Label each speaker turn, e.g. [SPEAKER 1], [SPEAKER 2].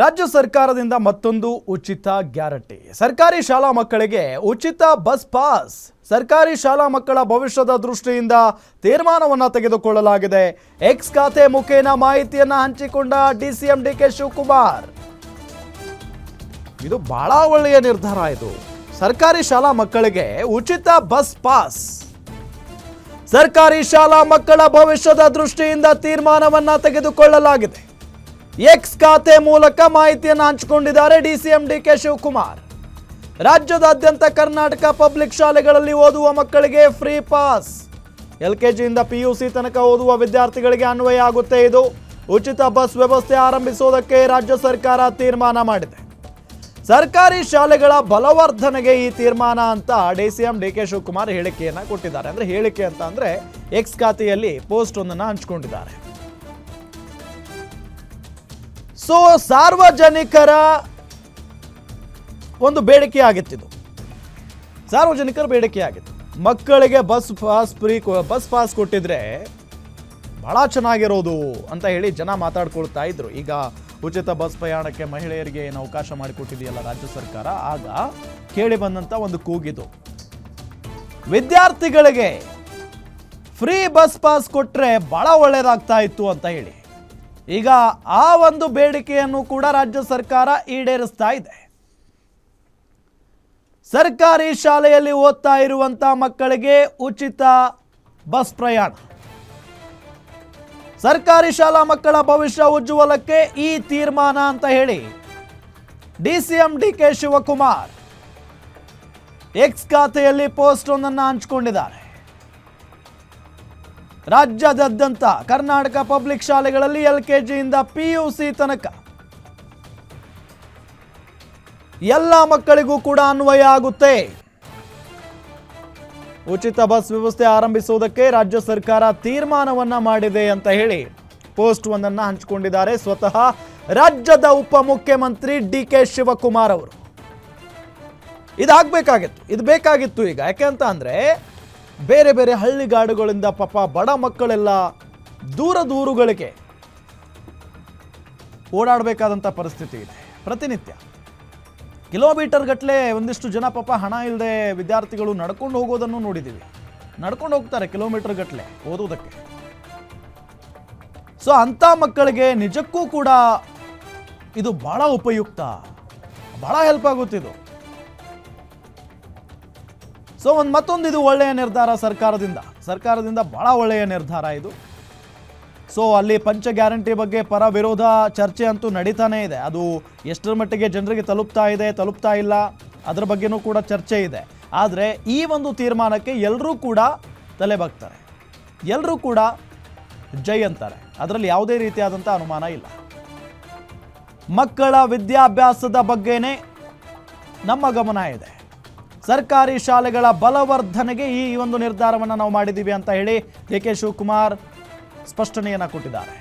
[SPEAKER 1] ರಾಜ್ಯ ಸರ್ಕಾರದಿಂದ ಮತ್ತೊಂದು ಉಚಿತ ಗ್ಯಾರಂಟಿ. ಸರ್ಕಾರಿ ಶಾಲಾ ಮಕ್ಕಳಿಗೆ ಉಚಿತ ಬಸ್ ಪಾಸ್. ಸರ್ಕಾರಿ ಶಾಲಾ ಮಕ್ಕಳ ಭವಿಷ್ಯದ ದೃಷ್ಟಿಯಿಂದ ತೀರ್ಮಾನವನ್ನು ತೆಗೆದುಕೊಳ್ಳಲಾಗಿದೆ. ಎಕ್ಸ್ ಖಾತೆ ಮುಖೇನ ಮಾಹಿತಿಯನ್ನು ಹಂಚಿಕೊಂಡ ಡಿಸಿಎಂ ಡಿಕೆ ಶಿವಕುಮಾರ್. ಇದು ಬಹಳ ಒಳ್ಳೆಯ ನಿರ್ಧಾರ ಇದು. ಸರ್ಕಾರಿ ಶಾಲಾ ಮಕ್ಕಳಿಗೆ ಉಚಿತ ಬಸ್ ಪಾಸ್. ಸರ್ಕಾರಿ ಶಾಲಾ ಮಕ್ಕಳ ಭವಿಷ್ಯದ ದೃಷ್ಟಿಯಿಂದ ತೀರ್ಮಾನವನ್ನು ತೆಗೆದುಕೊಳ್ಳಲಾಗಿದೆ. ಎಕ್ಸ್ ಖಾತೆ ಮೂಲಕ ಮಾಹಿತಿಯನ್ನು ಹಂಚಿಕೊಂಡಿದ್ದಾರೆ ಡಿಸಿಎಂ ಡಿಕೆ ಶಿವಕುಮಾರ್. ರಾಜ್ಯದಾದ್ಯಂತ ಕರ್ನಾಟಕ ಪಬ್ಲಿಕ್ ಶಾಲೆಗಳಲ್ಲಿ ಓದುವ ಮಕ್ಕಳಿಗೆ ಫ್ರೀ ಪಾಸ್. ಎಲ್ ಕೆ ಜಿಯಿಂದ ಪಿ ಯು ಸಿ ತನಕ ಓದುವ ವಿದ್ಯಾರ್ಥಿಗಳಿಗೆ ಅನ್ವಯ ಆಗುತ್ತೆ ಇದು. ಉಚಿತ ಬಸ್ ವ್ಯವಸ್ಥೆ ಆರಂಭಿಸುವುದಕ್ಕೆ ರಾಜ್ಯ ಸರ್ಕಾರ ತೀರ್ಮಾನ ಮಾಡಿದೆ. ಸರ್ಕಾರಿ ಶಾಲೆಗಳ ಬಲವರ್ಧನೆಗೆ ಈ ತೀರ್ಮಾನ ಅಂತ D C M D K Shivakumar ಹೇಳಿಕೆಯನ್ನು ಕೊಟ್ಟಿದ್ದಾರೆ. ಅಂದ್ರೆ ಹೇಳಿಕೆ ಅಂತ ಅಂದರೆ ಎಕ್ಸ್ ಖಾತೆಯಲ್ಲಿ ಪೋಸ್ಟ್ ಒಂದನ್ನು ಹಂಚಿಕೊಂಡಿದ್ದಾರೆ. ಸೊ ಸಾರ್ವಜನಿಕರ ಒಂದು ಬೇಡಿಕೆ ಆಗಿತ್ತಿದು. ಸಾರ್ವಜನಿಕರ ಬೇಡಿಕೆ ಆಗಿತ್ತು. ಮಕ್ಕಳಿಗೆ bus pass free bus pass ಕೊಟ್ಟಿದ್ರೆ ಬಹಳ ಚೆನ್ನಾಗಿರೋದು ಅಂತ ಹೇಳಿ ಜನ ಮಾತಾಡ್ಕೊಳ್ತಾ ಇದ್ರು. ಈಗ ಉಚಿತ ಬಸ್ ಪ್ರಯಾಣಕ್ಕೆ ಮಹಿಳೆಯರಿಗೆ ಏನು ಅವಕಾಶ ಮಾಡಿಕೊಟ್ಟಿದೆಯಲ್ಲ ರಾಜ್ಯ ಸರ್ಕಾರ, ಆಗ ಕೇಳಿ ಬಂದಂತ ಒಂದು ಕೂಗಿದು. ವಿದ್ಯಾರ್ಥಿಗಳಿಗೆ ಫ್ರೀ ಬಸ್ ಪಾಸ್ ಕೊಟ್ಟರೆ ಬಹಳ ಒಳ್ಳೇದಾಗ್ತಾ ಇತ್ತು ಅಂತ ಹೇಳಿ. ಈಗ ಆ ಒಂದು ಬೇಡಿಕೆಯನ್ನು ಕೂಡ ರಾಜ್ಯ ಸರ್ಕಾರ ಈಡೇರಿಸ್ತಾ ಇದೆ. ಸರ್ಕಾರಿ ಶಾಲೆಯಲ್ಲಿ ಓದ್ತಾ ಇರುವಂತ ಮಕ್ಕಳಿಗೆ ಉಚಿತ ಬಸ್ ಪ್ರಯಾಣ. ಸರ್ಕಾರಿ ಶಾಲಾ ಮಕ್ಕಳ ಭವಿಷ್ಯ ಉಜ್ವಲಕ್ಕೆ ಈ ತೀರ್ಮಾನ ಅಂತ ಹೇಳಿ DCM D K Shivakumar X ಖಾತೆಯಲ್ಲಿ ಪೋಸ್ಟ್ ಒಂದನ್ನು ಹಂಚಿಕೊಂಡಿದ್ದಾರೆ. ರಾಜ್ಯದಾದ್ಯಂತ ಕರ್ನಾಟಕ ಪಬ್ಲಿಕ್ ಶಾಲೆಗಳಲ್ಲಿ ಎಲ್ ಕೆ ಜಿಯಿಂದ ಪಿ ಯು ಸಿ ತನಕ. ಎಲ್ಲ ಮಕ್ಕಳಿಗೂ ಕೂಡ ಅನ್ವಯ ಆಗುತ್ತೆ. ಉಚಿತ ಬಸ್ ವ್ಯವಸ್ಥೆ ಆರಂಭಿಸುವುದಕ್ಕೆ ರಾಜ್ಯ ಸರ್ಕಾರ ತೀರ್ಮಾನವನ್ನ ಮಾಡಿದೆ ಅಂತ ಹೇಳಿ ಪೋಸ್ಟ್ ಒಂದನ್ನ ಹಂಚಿಕೊಂಡಿದ್ದಾರೆ ಸ್ವತಃ ರಾಜ್ಯದ ಉಪಮುಖ್ಯಮಂತ್ರಿ ಡಿ ಕೆ ಶಿವಕುಮಾರ್ ಅವರು. ಇದಾಗಬೇಕಾಗಿತ್ತು, ಇದು ಬೇಕಾಗಿತ್ತು ಈಗ. ಯಾಕೆ ಅಂತ ಅಂದರೆ ಬೇರೆ ಬೇರೆ ಹಳ್ಳಿಗಾಡುಗಳಿಂದ ಪಾಪ ಬಡ ಮಕ್ಕಳೆಲ್ಲ ದೂರ ದೂರುಗಳಿಗೆ ಓಡಾಡಬೇಕಾದಂಥ ಪರಿಸ್ಥಿತಿ ಇದೆ. ಪ್ರತಿನಿತ್ಯ. ಕಿಲೋಮೀಟರ್ ಗಟ್ಟಲೆ ಒಂದಿಷ್ಟು ಜನ ಪಾಪ ಹಣ ಇಲ್ಲದೆ ವಿದ್ಯಾರ್ಥಿಗಳು ನಡ್ಕೊಂಡು ಹೋಗೋದನ್ನು ನೋಡಿದ್ದೀವಿ. ನಡ್ಕೊಂಡು ಹೋಗ್ತಾರೆ ಕಿಲೋಮೀಟರ್ ಗಟ್ಟಲೆ ಓದೋದಕ್ಕೆ ಸೊ ಅಂಥ ಮಕ್ಕಳಿಗೆ ನಿಜಕ್ಕೂ ಕೂಡ ಇದು ಭಾಳ ಉಪಯುಕ್ತ. ಭಾಳ ಹೆಲ್ಪ್ ಆಗುತ್ತಿದು ಸೊ ಒಂದು ಮತ್ತೊಂದು ಇದು ಒಳ್ಳೆಯ ನಿರ್ಧಾರ ಸರ್ಕಾರದಿಂದ. ಸರ್ಕಾರದಿಂದ ಬಹಳ ಒಳ್ಳೆಯ ನಿರ್ಧಾರ ಇದು. ಸೊ ಅಲ್ಲಿ ಪಂಚ ಗ್ಯಾರಂಟಿ ಬಗ್ಗೆ ಪರ ವಿರೋಧ ಚರ್ಚೆ ಅಂತೂ ನಡೀತಾನೇ ಇದೆ. ಅದು ಎಷ್ಟರ ಮಟ್ಟಿಗೆ ಜನರಿಗೆ ತಲುಪ್ತಾ ಇದೆ, ತಲುಪ್ತಾ ಇಲ್ಲ, ಅದರ ಬಗ್ಗೆನೂ ಕೂಡ ಚರ್ಚೆ ಇದೆ. ಆದರೆ, ಈ ಒಂದು ತೀರ್ಮಾನಕ್ಕೆ ಎಲ್ಲರೂ ಕೂಡ ತಲೆ ಬಾಗ್ತಾರೆ. ಎಲ್ಲರೂ ಕೂಡ ಜೈ ಅಂತಾರೆ. ಅದರಲ್ಲಿ ಯಾವುದೇ ರೀತಿಯಾದಂಥ ಅನುಮಾನ ಇಲ್ಲ. ಮಕ್ಕಳ ವಿದ್ಯಾಭ್ಯಾಸದ ಬಗ್ಗೆನೇ ನಮ್ಮ ಗಮನ ಇದೆ. ಸರ್ಕಾರಿ ಶಾಲೆಗಳ ಬಲವರ್ಧನೆಗೆ ಈ ಒಂದು ನಿರ್ಧಾರವನ್ನು ನಾವು ಮಾಡಿದ್ದೀವಿ ಅಂತ ಹೇಳಿ ಡಿ ಕೆ ಶಿವಕುಮಾರ್ ಸ್ಪಷ್ಟನೆಯನ್ನು ಕೊಟ್ಟಿದ್ದಾರೆ.